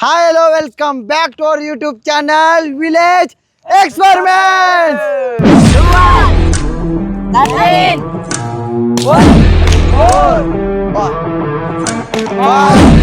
Hi, hello, welcome back to our YouTube channel, Village Experiments! Two, one, nine, one, four, one, one,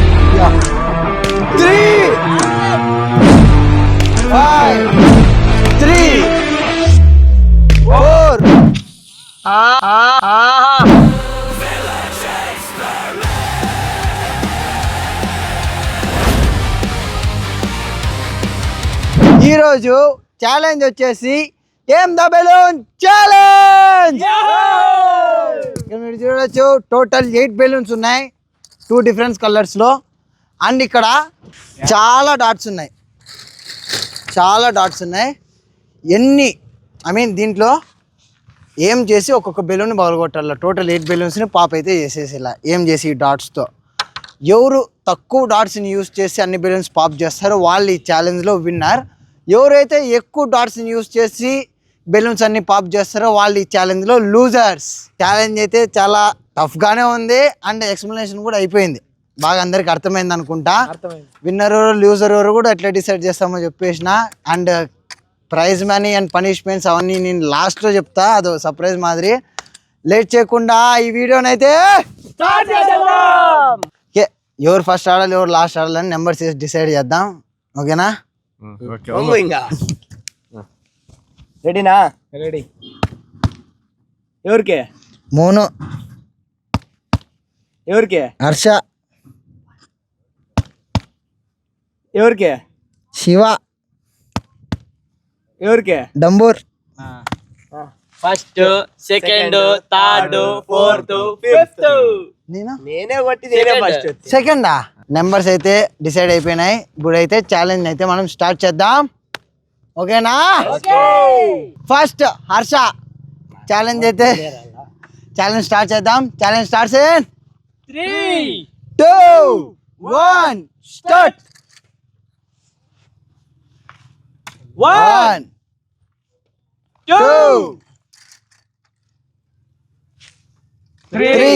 ఈరోజు challenge వచ్చేసి ఏం the balloon challenge ఇక్కడ మీరు చూడవచ్చు total eight balloons ఉన్నాయి two different కలర్స్లో and ఇక్కడ చాలా డాట్స్ ఉన్నాయి. చాలా డాట్స్ ఉన్నాయి. ఎన్ని ఐ మీన్ దీంట్లో ఏం చేసి ఒక్కొక్క బెలూన్ పగలగొట్టాలి టోటల్ ఎయిట్ బెలూన్స్ని పాప అయితే చేసేసేలా ఏం చేసి ఈ డాట్స్తో ఎవరు తక్కువ డాట్స్ని యూస్ చేసి అన్ని బెలూన్స్ పాప్ చేస్తారో వాళ్ళు ఈ ఛాలెంజ్లో విన్నర్ ఎవరైతే ఎక్కువ డాట్స్ని యూస్ చేసి బెలూన్స్ అన్ని పాప్ చేస్తారో వాళ్ళు ఈ ఛాలెంజ్లో లూజర్స్ ఛాలెంజ్ అయితే చాలా టఫ్గానే ఉంది అండ్ ఎక్స్ప్లెనేషన్ కూడా అయిపోయింది. బాగా అందరికి అర్థమైంది అనుకుంటా. విన్నర్ ఎవరు లూజర్ ఎవరు కూడా ఎట్లా డిసైడ్ చేస్తామో చెప్పేసిన. And prize money and punishments అవన్నీ నేను లాస్ట్లో చెప్తా. అదో సర్ప్రైజ్ మాదిరి. లేట్ చేయకుండా ఈ వీడియోనైతే ఎవరు ఫస్ట్ ఆడాలి ఎవరు లాస్ట్ ఆడాలని నెంబర్స్ డిసైడ్ చేద్దాం. ఓకేనా? ఇంకా రెడీనా రెడీ ఎవరికి? మోను. ఎవరికి? హర్ష. ఎవరికి? శివ. ఎవరికి? డంబూర్. First second third fourth fifth నేను? నేనే కొట్టి నేనే Second. ఫస్ట్ సెకండా? నెంబర్స్ అయితే డిసైడ్ అయిపోయినాయి. ఇప్పుడు అయితే ఛాలెంజ్ అయితే మనం స్టార్ట్ చేద్దాం. ఓకేనా? ఫస్ట్ హర్ష. ఛాలెంజ్ అయితే ఛాలెంజ్ స్టార్ట్ చేద్దాం. Challenge start in three two one start one two three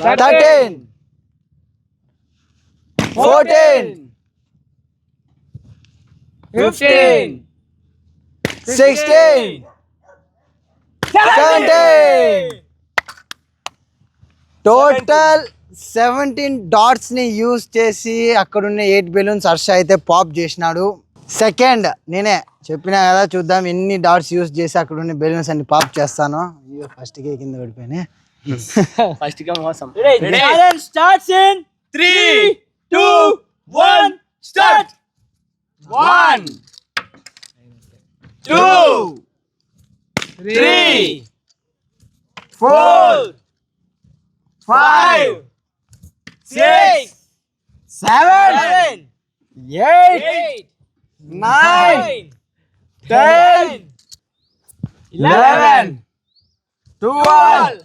thirteen, fourteen, fifteen sixteen, seventeen. Total seventeen డాట్స్ని use చేసి అక్కడున్న ఎయిట్ బెలూన్స్ హర్ష అయితే పాప్ చేసినాడు. సెకండ్ నేనే చెప్పినా కదా చూద్దాం ఎన్ని డాట్స్ యూజ్ చేసి అక్కడ ఉన్న బెలూన్స్ అన్ని పాప్ చేస్తాను. అయ్యో ఫస్ట్ కే కింద పడిపోయినాయి. First come awesome. Ready? Ready? Challenge starts in three, two, one, start. One, two, three, four, five, six, seven, eight, nine, ten, eleven, twelve.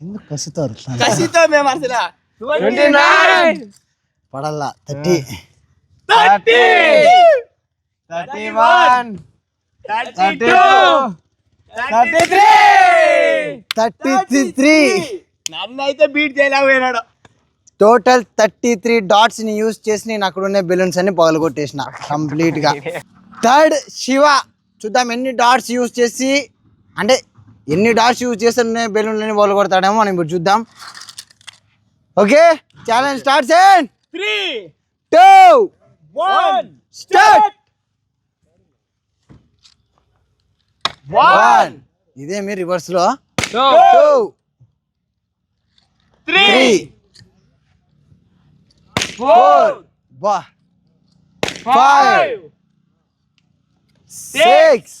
ఎందుకు కసుతారు కసితో మేము అసలు. Twenty nine పడల్లా. Thirty. Thirty thirty one thirty thirty three thirty three నన్ను అయితే beat చేయలేకపోయినాడు total thirty three డాట్స్ని use చేసి నేను అక్కడ ఉన్న బెలూన్స్ అన్ని పగలగొట్టేసిన కంప్లీట్గా. థర్డ్ శివ చూద్దాం ఎన్ని డాట్స్ యూజ్ చేసి అంటే ఎన్ని డాట్స్ యూజ్ చేస్తే బెలూన్లని బోల్ కొడతాడేమో మనం ఇప్పుడు చూద్దాం. ఓకే? ఛాలెంజ్ స్టార్ట్ చేయండి three two one start one ఇదేమి రివర్స్లో. Two. టూ త్రీ ఫోర్ బా five six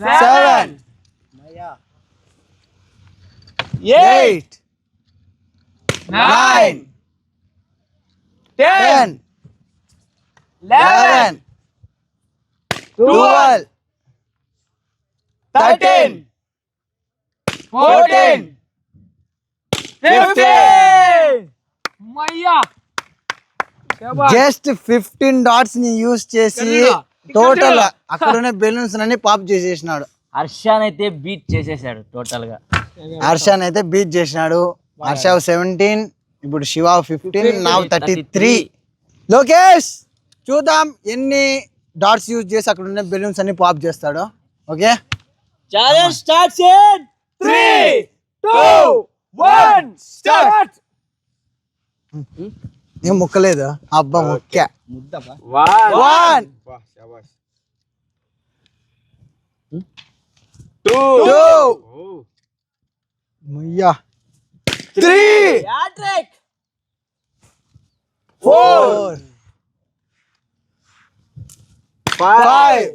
seven eight nine ten ten eleven twelve thirteen fourteen fifteen మయ్యా జస్ట్ ఫిఫ్టీన్ డాట్స్ ని యూస్ చేసి Total అక్కడ ఉన్న బెలూన్స్ అన్ని పాప్ చేసేసినాడు. హర్షాన్ అయితే బీట్ చేసేసాడు టోటల్గా. హర్షాన్ అయితే బీట్ చేసినాడు. హర్ష సెవెంటీన్ ఇప్పుడు శివ ఫిఫ్టీన్ నా థర్టీ త్రీ లోకేష్ చూద్దాం ఎన్ని డాట్స్ యూజ్ చేసి అక్కడ ఉన్న బెలూన్స్ అన్ని పాప్ చేస్తాడు. Okay? Challenge start three two one start ఏం ముక్కలేదు? అబ్బా ముక్క. వన్ వన్ టూ టూ ముయ్యా. త్రీ హ్యాట్రిక్ ఫోర్ ఫైవ్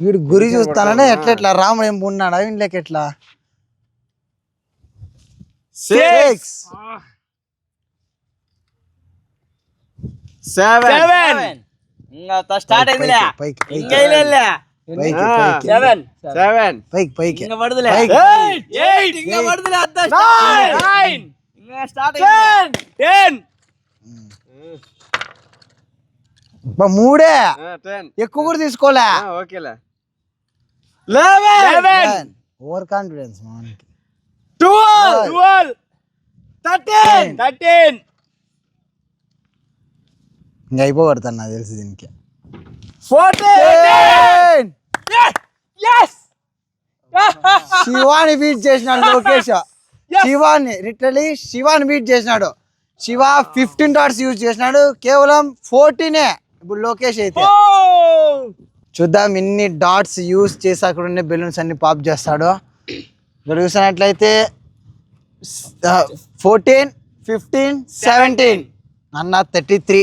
వీడు గురి చూస్తాననే ఎట్లా ఎట్లా రాముడు ఏం ఉన్నాడా? వీళ్ళకి ఎట్లా సిక్స్ సెవెన్ ఇంకా స్టార్ట్ అయిందిలే. ఇంకా పైకి. సెవెన్ సెవెన్ పైకి. పైకి ఇంకా పడదులే. పైకి ఎయిట్ ఇంకా పడదులే అంతా నైన్ ఇంకా స్టార్ట్ అయింది టెన్ మూడే. ఎక్కువ కూడా తీసుకోలే. ఓకేలే. లెవెన్ ఓవర్ కాన్ఫిడెన్స్ మనకి ట్వెల్వ్ ట్వెల్వ్ థర్టీన్ థర్టీన్ ఇంకా అయిపోగడతాను నాకు తెలిసి దీనికి. ఫోర్టీన్ శివాని బీట్ చేసినాడు లోకేష్. శివాని లిటరలీ శివాని బీట్ చేసినాడు. శివ ఫిఫ్టీన్ డాట్స్ యూజ్ చేసినాడు. కేవలం ఫోర్టీనే ఇప్పుడు లోకేష్ అయితే. చూద్దాం ఇన్ని డాట్స్ యూజ్ చేసి అక్కడ ఉండే బెలూన్స్ అన్ని పాప్ చేస్తాడు. ఇక్కడ చూసినట్లయితే ఫోర్టీన్ ఫిఫ్టీన్ సెవెంటీన్ అన్న థర్టీ త్రీ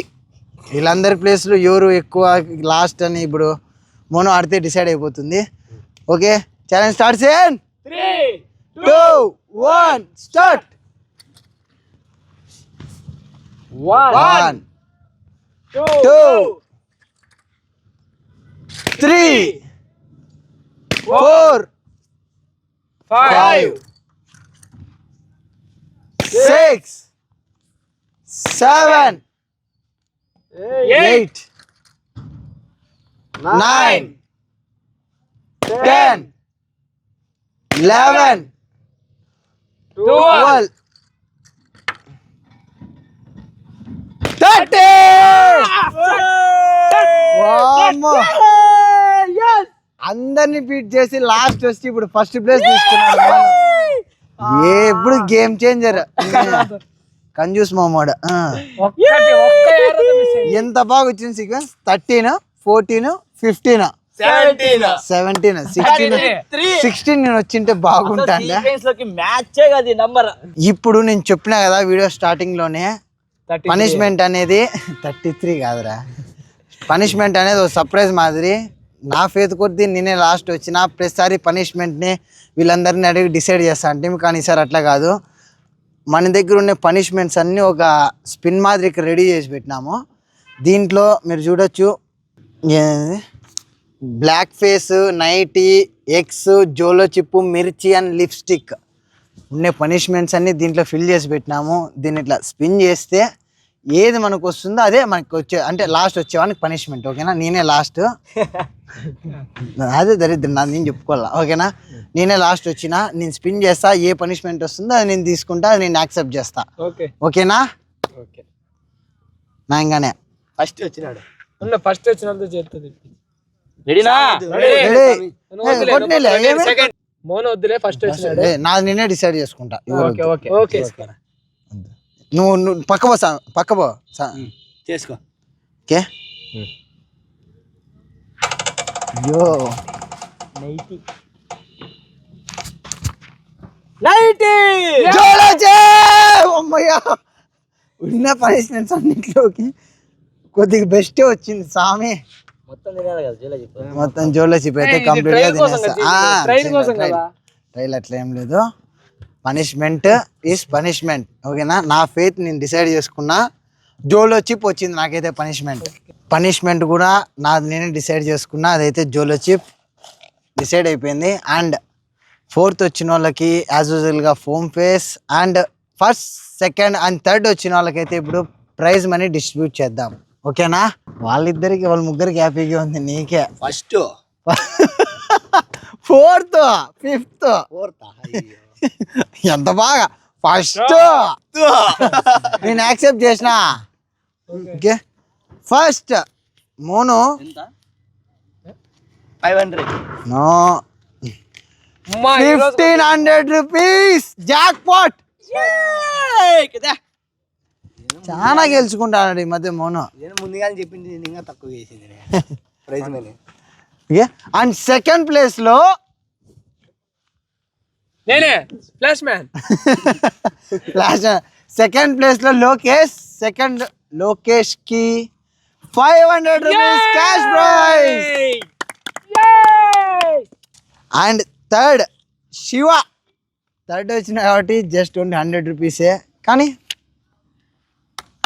వీళ్ళందరి ప్లేస్లు ఎవరు ఎక్కువ లాస్ట్ అని ఇప్పుడు మోనో ఆడితే డిసైడ్ అయిపోతుంది. ఓకే ఛాలెంజ్ స్టార్ట్ చేయండి three two one start one two two three four five six seven eight nine ten eleven twelve thirty అందరిని బీట్ చేసి లాస్ట్ వచ్చి ఇప్పుడు ఫస్ట్ ప్లేస్ తీసుకున్నాడు. ఏ ఇప్పుడు గేమ్ చేంజర్ కంజూస్ మామోడ. ఎంత బాగా వచ్చింది sequence thirteen? Fourteen? Fifteen? Seventeen seventeen sixteen sixteen నేను వచ్చింటే నంబర్ ఇప్పుడు నేను చెప్పిన కదా వీడియో స్టార్టింగ్లోనే పనిష్మెంట్ అనేది థర్టీ త్రీ కాదురా. పనిష్మెంట్ అనేది ఒక సర్ప్రైజ్ మాదిరి. నా ఫేత్ కొద్దీ నేనే లాస్ట్ వచ్చిన ప్రతిసారి పనిష్మెంట్ని వీళ్ళందరినీ అడిగి డిసైడ్ చేస్తా అంటే కానీ ఈసారి అట్లా కాదు. మన దగ్గర ఉన్న పనిష్మెంట్స్ అన్నీ ఒక స్పిన్ మాదిరికి రెడీ చేసి పెట్టినాము. దీంట్లో మీరు చూడొచ్చు. Black face nightie eggs Jolo chip మిర్చి అండ్ లిప్స్టిక్ ఉండే పనిష్మెంట్స్ అన్నీ దీంట్లో ఫిల్ చేసి పెట్టినాము. దీన్ని ఇట్లా స్పిన్ చేస్తే ఏది మనకు వస్తుందో అదే మనకు వచ్చే అంటే లాస్ట్ వచ్చేవానికి పనిష్మెంట్ ఓకేనా నేనే లాస్ట్ అదే దరిద్రం. నాది నేను చెప్పుకోవాలా? ఓకేనా? నేనే లాస్ట్ వచ్చిన నేను స్పిన్ చేస్తా ఏ పనిష్మెంట్ వస్తుందో అది నేను తీసుకుంటా అది నేను యాక్సెప్ట్ చేస్తా. ఓకే. ఓకేనా? ఓకే. నా ఇంకానే ఫస్ట్ వచ్చినాడు ఫస్ట్ వచ్చినంత చేస్తుంది రెడీనా? రెడీ. కొట్టినలే ఏమి? మోన వద్దులే ఫస్ట్ వచ్చినాడు. నాది నేనే డిసైడ్ చేసుకుంటా. Okay okay. ఓకే నువ్వు నువ్వు పక్క పో సా- పక్క పో సా- చేసుకో. ఓకే? అయ్యో నైటీ జోలచే! అమ్మయ్యా. ఉన్న పనిష్మెంట్స్ అన్నింటిలోకి కొద్దిగా బెస్ట్ వచ్చింది సామి. మొత్తం జైలో చెప్పు. చిప్ అయితే కంప్లీట్గా తినేస్తా. ట్రైల్ అట్లా ఏం లేదు. పనిష్మెంట్ ఈస్ పనిష్మెంట్ ఓకేనా? నా ఫేత్ నేను డిసైడ్ చేసుకున్నా. జోలో చిప్ వచ్చింది నాకైతే పనిష్మెంట్. పనిష్మెంట్ కూడా నాది నేనే డిసైడ్ చేసుకున్నా అదైతే జోలో చిప్ డిసైడ్ అయిపోయింది. అండ్ ఫోర్త్ వచ్చిన వాళ్ళకి యాజ్ యూజువల్గా foam face and first second and third వచ్చిన వాళ్ళకైతే ఇప్పుడు ప్రైజ్ మనీ డిస్ట్రిబ్యూట్ చేద్దాం. ఓకేనా? వాళ్ళిద్దరికి వాళ్ళ ముగ్గురికి హ్యాపీగా ఉంది నీకే. ఫస్ట్. Fourth fifth. ఫోర్త్? ఎంత బాగా. ఫస్ట్. నేను యాక్సెప్ట్ చేసిన. ఓకే. ఫస్ట్ మోను. ఎంత? Five hundred. No. Fifteen hundred rupees. Jackpot చాలా గెలుచుకుంటాడు ఈ మధ్య మోను. నేను ముందుగానే చెప్పింది నేను ఇంకా తక్కువ చేసింది prize money. Okay and second ప్లేస్లో. నేనే. Flash man. లాస్ట్ సెకండ్ ప్లేస్లో లోకేష్. సెకండ్ లోకేష్కి five hundred rupees cash prize and third Shiva third వచ్చిన కాబట్టి జస్ట్ ఓన్లీ హండ్రెడ్ రూపీసే కానీ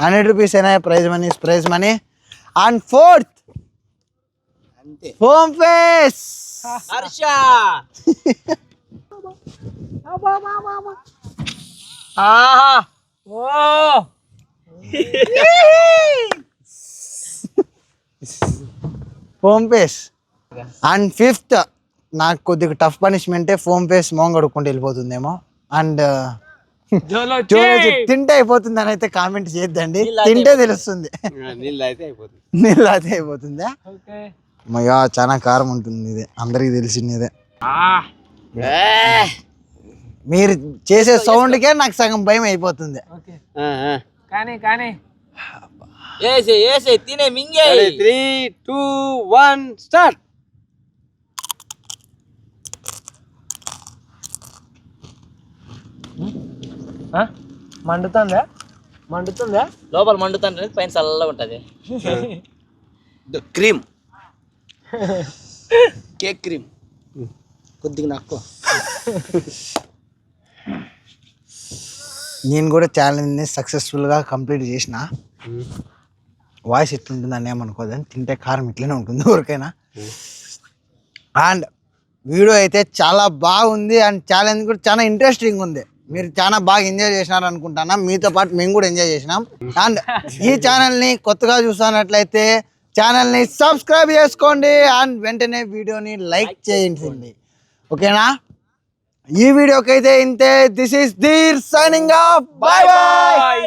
హండ్రెడ్ రూపీస్ అయినా prize money prize money and fourth అంతే. Home face Harsha. ఆహా. ఓ. ఫోమ్ ఫేస్ అండ్ ఫిఫ్త్ నాకు కొద్దిగా టఫ్ పనిష్మెంటే ఫోమ్ ఫేస్ మోంగ్ కడుక్కుంటూ వెళ్ళిపోతుందేమో. అండ్ చూడొచ్చు తింటే అయిపోతుంది అని అయితే కామెంట్ చేయొద్దండి. తింటే తెలుస్తుంది. నీళ్ళు అయితే అయిపోతుంది. అమ్మయ్యా చాలా కారం ఉంటుంది ఇది. అందరికి తెలిసింది మీరు చేసే సౌండ్కే నాకు సగం భయం అయిపోతుంది. ఓకే. కానీ కానీ. ఏసే ఏసే తినే మింగే. Three two one start. ఆ? మండుతుందా? మండుతుందా? లోపల మండుతుంటే పైన చల్లగా ఉంటది. క్రీమ్. Cake cream. కొద్దిగా నాకు నేను కూడా ఛాలెంజ్ని సక్సెస్ఫుల్గా కంప్లీట్ చేసిన. వాయిస్ ఎట్లుంటుందని ఏమనుకోదని తింటే కారం ఇట్లనే ఉంటుంది ఎవరికైనా అండ్ వీడియో అయితే చాలా బాగుంది అండ్ ఛాలెంజ్ కూడా చాలా ఇంట్రెస్టింగ్ ఉంది. మీరు చాలా బాగా ఎంజాయ్ చేసినారు అనుకుంటున్నా మీతో పాటు మేము కూడా ఎంజాయ్ చేసినాం. అండ్ ఈ ఛానల్ని కొత్తగా చూస్తున్నట్లయితే ఛానల్ని సబ్స్క్రైబ్ చేసుకోండి. అండ్ వెంటనే వీడియోని లైక్ చేయండి. ఓకేనా? ఈ వీడియోకి అయితే ఇంతే. This is Dheer signing off bye bye